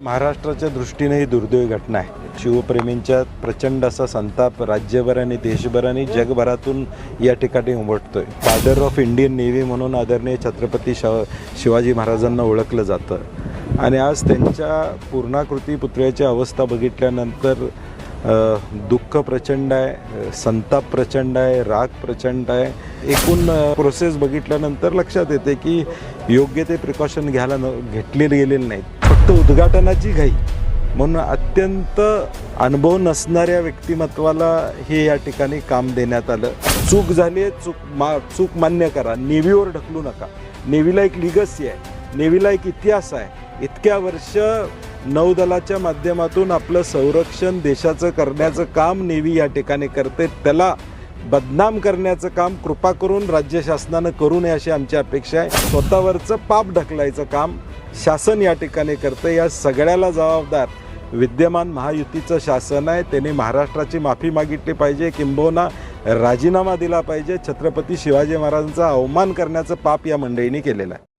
महाराष्ट्राच्या दृष्टीने ही दुर्दैवी घटना आहे. शिवप्रेमींच्या प्रचंड असा संताप राज्यभर आणि देशभर आणि जगभरातून या ठिकाणी उमटतोय. फादर ऑफ इंडियन नेव्ही म्हणून आदरणीय छत्रपती शिव शिवाजी महाराजांना ओळखलं जातं. आणि आज त्यांच्या पूर्णाकृती पुतळ्याची अवस्था बघितल्यानंतर दुःख प्रचंड आहे संताप प्रचंड आहे राग प्रचंड आहे. एकूण प्रोसेस बघितल्यानंतर लक्षात येते की योग्य ते प्रिकॉशन घ्यायला न घेतले गेलेले नाहीत. फक्त उद्घाटनाची घाई. म्हणून अत्यंत अनुभव नसणाऱ्या व्यक्तिमत्वाला हे या ठिकाणी काम देण्यात आलं. चूक झाली आहे चूक मा चूक मान्य करा. नेव्हीवर ढकलू नका. नेव्हीला एक लिगसी आहे. नेव्हीला एक इतिहास आहे. इतक्या वर्ष नौदलाच्या माध्यमातून आपलं संरक्षण देशाचं करण्याचं काम नेव्ही या ठिकाणी करते. त्याला बदनाम करण्याचं काम कृपा करून राज्य शासनानं करू नये अशी आमची अपेक्षा आहे. स्वतःवरचं पाप ढकलायचं काम शासन या ठिकाणी करतं. या सगळ्याला जबाबदार विद्यमान महायुतीचं शासन आहे. त्यांनी महाराष्ट्राची माफी मागितली पाहिजे. किंबहुना राजीनामा दिला पाहिजे. छत्रपती शिवाजी महाराजांचा अवमान करण्याचं पाप या मंडळींनी केलेलं आहे.